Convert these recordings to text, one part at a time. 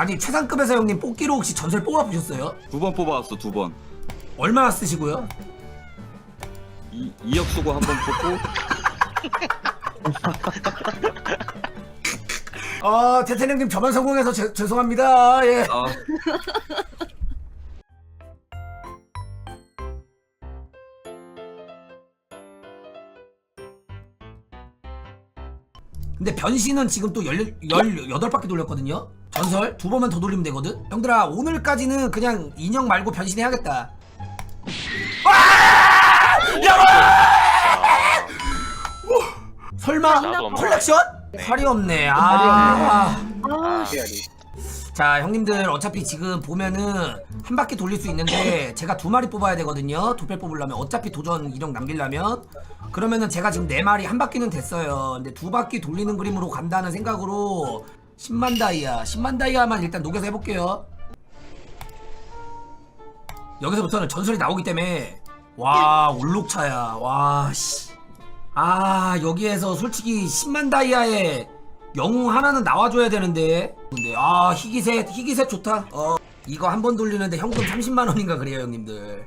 아니 최상급에서 형님 뽑기로 혹시 전설 뽑아보셨어요? 두 번 뽑아왔어 두 번. 얼마나 쓰시고요? 이 2억 쓰고 한 번 뽑고 아 태태 형님 저만 성공해서 제- 죄송합니다. 예. 아 근데 변신은 지금 또 10, 18바퀴 돌렸거든요? 전설? 두 번만 더 돌리면 되거든? 형들아 오늘까지는 그냥 인형 말고 변신해야겠다. 와! 야! 설마 나도 없네. 컬렉션? 활이 없네. 아... 아, 자 형님들 어차피 지금 보면은 한 바퀴 돌릴 수 있는데 제가 두 마리 뽑아야 되거든요. 도펠 뽑으려면 어차피 도전 이력 남기려면. 그러면은 제가 지금 네 마리 한 바퀴는 됐어요. 근데 두 바퀴 돌리는 그림으로 간다는 생각으로 10만 다이아. 10만 다이아만 일단 녹여서 해볼게요. 여기서부터는 전설이 나오기 때문에 와 올록차야. 와씨. 아 여기에서 솔직히 10만 다이아에 영웅 하나는 나와줘야 되는데. 근데 아 희귀셋 희귀셋 좋다. 어 이거 한 번 돌리는데 현금 30만 원인가 그래요 형님들.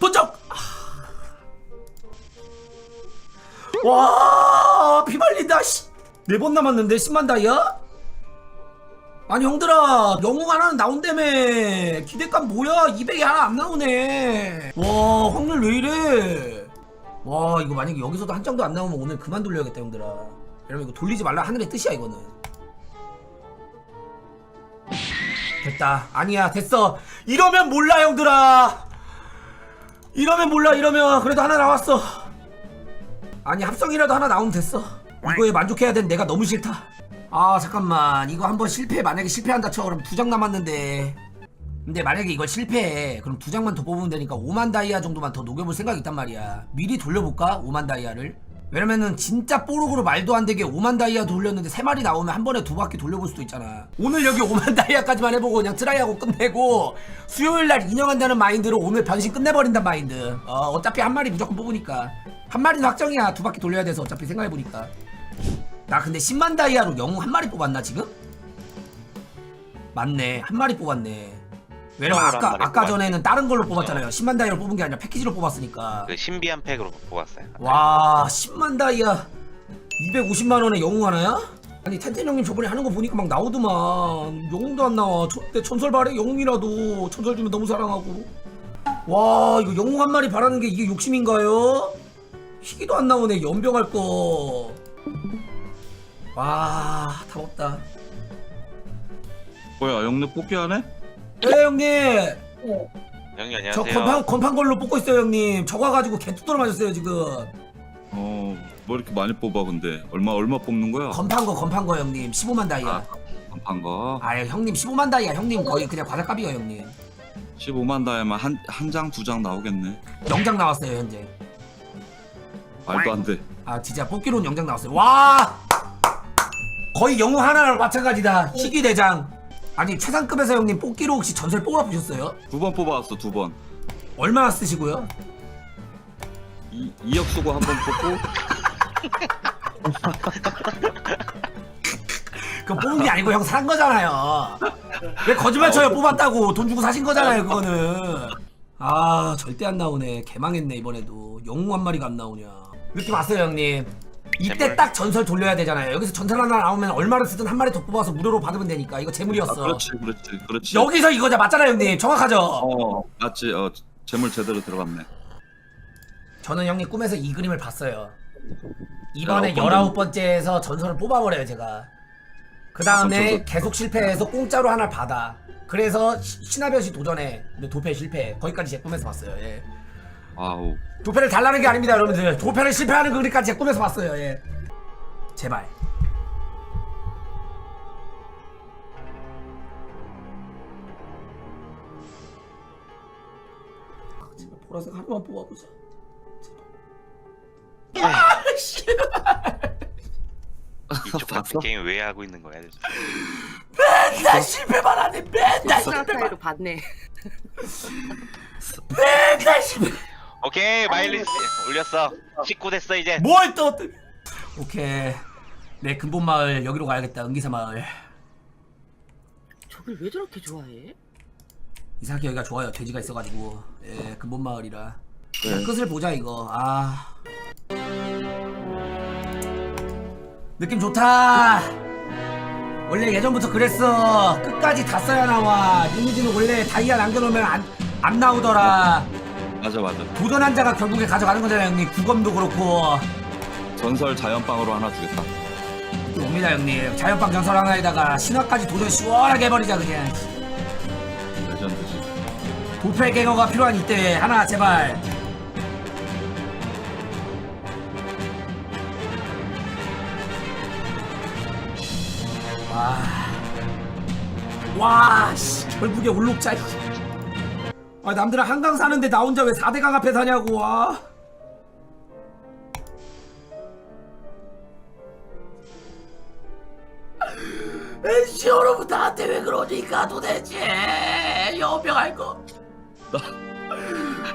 도적! 아. 와 피말린다 네 번 남았는데 10만 다이아? 아니 형들아 영웅 하나는 나온다며. 기대감 뭐야? 200이 하나 안 나오네. 와 확률 왜 이래? 와 이거 만약에 여기서도 한 장도 안 나오면 오늘 그만 돌려야겠다 형들아. 여러분 이거 돌리지 말라. 하늘의 뜻이야 이거는. 됐다. 아니야 됐어. 이러면 몰라 형들아. 이러면 몰라 이러면. 그래도 하나 나왔어. 아니 합성이라도 하나 나오면 됐어 이거에 만족해야 된 내가 너무 싫다. 아 잠깐만. 이거 한번 실패 만약에 실패한다 쳐. 그럼 두 장 남았는데. 근데 만약에 이걸 실패해. 그럼 두 장만 더 뽑으면 되니까 5만 다이아 정도만 더 녹여볼 생각이 있단 말이야. 미리 돌려볼까? 5만 다이아를? 왜냐면은 진짜 뽀록으로 말도 안 되게 5만 다이아 돌렸는데 세 마리 나오면 한 번에 두 바퀴 돌려볼 수도 있잖아. 오늘 여기 5만 다이아까지만 해보고 그냥 트라이하고 끝내고 수요일 날 인형한다는 마인드로 오늘 변신 끝내버린단 마인드. 어, 어차피 한 마리 무조건 뽑으니까. 한 마리는 확정이야. 두 바퀴 돌려야 돼서 어차피 생각해보니까 나 근데 10만 다이아로 영웅 한 마리 뽑았나 지금? 맞네 한 마리 뽑았네 왜냐면 영웅을 아까 마리 아까. 전에는 다른 걸로 뽑았잖아요 10만 다이아로 뽑은 게 아니라 패키지로 뽑았으니까 그 신비한 팩으로 뽑았어요. 와 10만 다이아 250만 원에 영웅 하나야? 아니 텐텐 형님 저번에 하는 거 보니까 막 나오더만 영웅도 안 나와 저, 내 전설 바래 영웅이라도 전설 주면 너무 사랑하고 와 이거 영웅 한 마리 바라는 게 이게 욕심인가요? 희귀도 안 나오네 연병할 거. 와, 답 없다. 뭐야 영내 뽑기 하네? 예, 형님. 형님 저 안녕하세요. 건판 건판 걸로 뽑고 있어요, 형님. 저거 가지고 개뚜더러 맞았어요, 지금. 어뭐 이렇게 많이 뽑아 근데 얼마 얼마 뽑는 거야? 건판 거, 건판 거, 형님. 15만 다이아. 아 간판 거 아, 형님 15만 다이아, 형님 거의 그냥 과자값이요, 형님. 15만 다에만 한한 장 두 장 나오겠네. 영장 나왔어요, 현재. 말도 안 돼. 아, 진짜 뽑기로는 영장 나왔어요. 와! 거의 영웅 하나랑 마찬가지다. 희귀 대장. 아니, 최상급에서 형님 뽑기로 혹시 전설 뽑아보셨어요? 두 번 뽑아왔어 두 번. 얼마나 쓰시고요? 이 2억 쓰고 한 번 뽑고 그거 뽑은 게 아니고 형 산 거잖아요. 왜 거짓말 쳐요? 뽑았다고 돈 주고 사신 거잖아요, 그거는. 아, 절대 안 나오네. 개망했네, 이번에도. 영웅 한 마리가 안 나오냐. 느낌 왔어요, 형님. 이때 재물. 딱 전설 돌려야 되잖아요. 여기서 전설 하나 나오면 얼마를 쓰든 한 마리 더 뽑아서 무료로 받으면 되니까. 이거 아, 재물이었어. 그렇지 그렇지 그렇지. 여기서 이거자 맞잖아요, 형님. 정확하죠? 어 맞지 어 재물 제대로 들어갔네. 저는 형님 꿈에서 이 그림을 봤어요. 이번에 야, 어떤 19번째에서 전설을 뽑아버려요, 제가. 그 아, 다음에 전설. 계속 실패해서 공짜로 하나를 받아. 그래서 시- 신하변시 도전해. 근데 도패 실패. 거기까지 제 꿈에서 봤어요, 예. 아우 도패를 달라는 게 아닙니다, 여러분들. 도패를 실패하는 그 그림까지 제 꿈에서 봤어요, 예. 제발. 아, 제발 보라색 하나만 뽑아보자. 아, 씨. 이쪽 봤어? 같은 게임 왜 하고 있는 거야? 맨날 실패만 하네 맨날 실패만 스타타이로 봤네. 맨날 실패 오케이 마일리지 올렸어. 19 됐어 이제. 뭘 또 오케이. 내 근본 마을 여기로 가야겠다 은기사 마을. 저길 왜 저렇게 좋아해? 이상하게 여기가 좋아요. 돼지가 있어가지고. 예 근본 마을이라. 네. 끝을 보자 이거. 아. 느낌 좋다. 원래 예전부터 그랬어. 끝까지 다 써야 나와. 리니지는 원래 다이아 남겨놓으면 안, 안 나오더라 맞아 맞아. 도전 한 자가 결국에 가져가는 거잖아요 형님 구검도 그렇고 전설 자연빵으로 하나 주겠다. 옵니다 형님 자연빵 전설 하나에다가 신화까지 도전 시원하게 해버리자 그냥 레전드지. 도펠갱어가 필요한 이때 하나 제발 와. 와, 씨, 결국에 올록자. 씨. 아, 남들은 한강 사는데 나 혼자 왜 4대강 앞에 사냐고, 와. 에이씨, 여러분 나한테 왜 그러니까 도대체 연병할 거.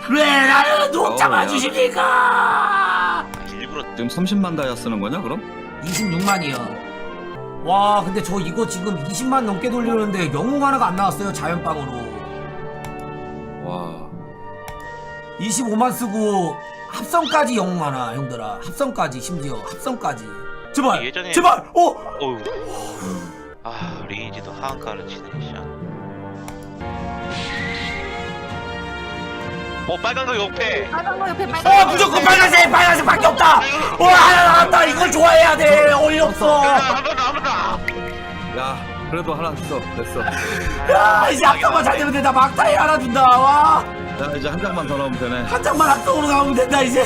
왜 나를 녹 어우, 야. 잡아주십니까? 일부러 지금 30만 다이아 쓰는 거냐 그럼? 26만이요. 와, 근데 저 이거 지금 20만 넘게 돌리는데 영웅 하나가 안 나왔어요, 자연빵으로. 와. 25만 쓰고 합성까지 영웅 하나, 형들아. 합성까지, 심지어 합성까지. 제발, 예전에- 제발, 어! 어우 아 리니지도 하한가를 치네 진짜 어 빨간 거 옆에 빨간 거 옆에 어, 빨간 거 무조건 빨간색, 빨간색밖에 없다! 와, 하나 나왔다! 이걸 좋아해야 돼! 어이없어! 한번 한번 야 그래도 하나 있어. 됐어. 야, 이제 합성만 잘 되면 된다. 막타에 하나 준다. 와, 야 이제 한 장만 더 넣으면 되네. 한 장만 합성으로 나오면 된다, 이제.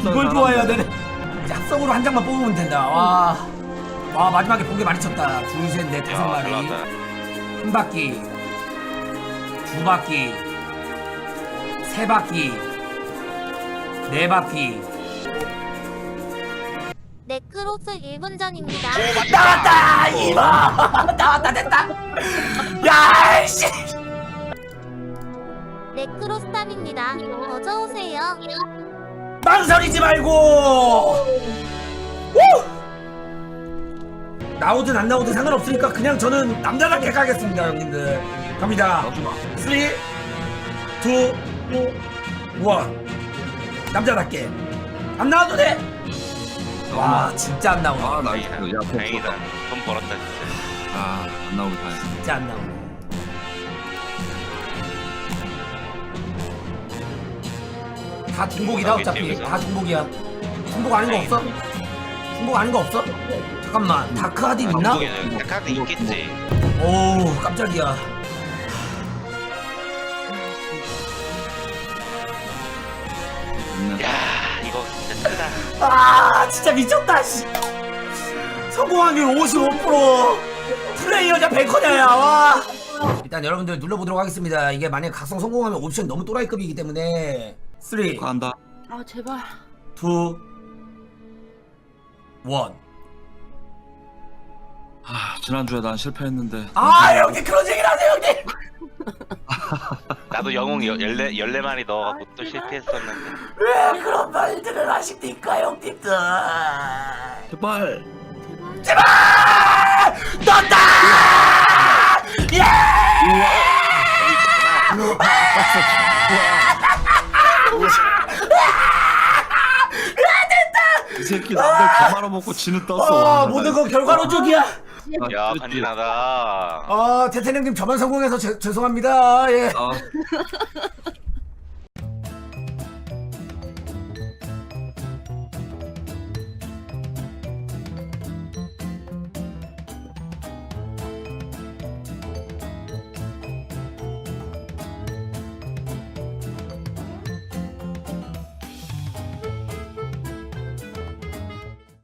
이걸 좋아해야 되네. 이제 합성으로 한 장만 뽑으면 된다. 와. 와, 마지막에 번개 많이 쳤다. 둘, 셋, 넷, 다섯 야 마리. 잘 나왔다 한 바퀴. 두 바퀴. 세 바퀴. 네 바퀴. 네크로스 1분 전입니다. 나왔다! 이봐! 나왔다, 됐다! 야, 씨! 네 크로스탑입니다. 어서 오세요. 망설이지 말고! 우! 나오든 안 나오든 상관없으니까 그냥 저는 남자답게 가겠습니다, 형님들. 갑니다. 넣어주마. 3, 2, 1. 남자답게. 안 나와도 돼! 와, 진짜 안 나오네. 아 나이스. 다행이다 야 다행이다 됐다. 돈 벌었다 진짜 아안 나오기 다행. 진짜 안 나오네. 다 중복이다 어차피 다 중복이야. 중복 아닌 거 없어? 중복 아닌 거 없어? 잠깐만 다크 하딘 있나? 한국에는 카드 있겠지 오 깜짝이야. 있네. 야 아 진짜 미쳤다 씨. 성공 확률 55% 플레이어냐 뱅커냐야 와. 일단 여러분들 눌러보도록 하겠습니다. 이게 만약 각성 성공하면 옵션 너무 또라이급이기 때문에 3, 2, 1 간다. 아 제발 아 지난주에 난 실패했는데. 아 형님 그런 얘기를 하세요 형님 영웅 여- 열네 열네 마리 넣어갖고 또 실패했었는데. 왜 그런 말들을 하십니까 형님들? 제발. 제발! 넌다! 예! 이 새끼 남들 다 말아먹고 지는 떴어. 아, 모든 건 결과론적이야. 아, 야 그랬지. 간지나다. 아 태태 형님 저만 성공해서 죄- 죄송합니다. 예. 아,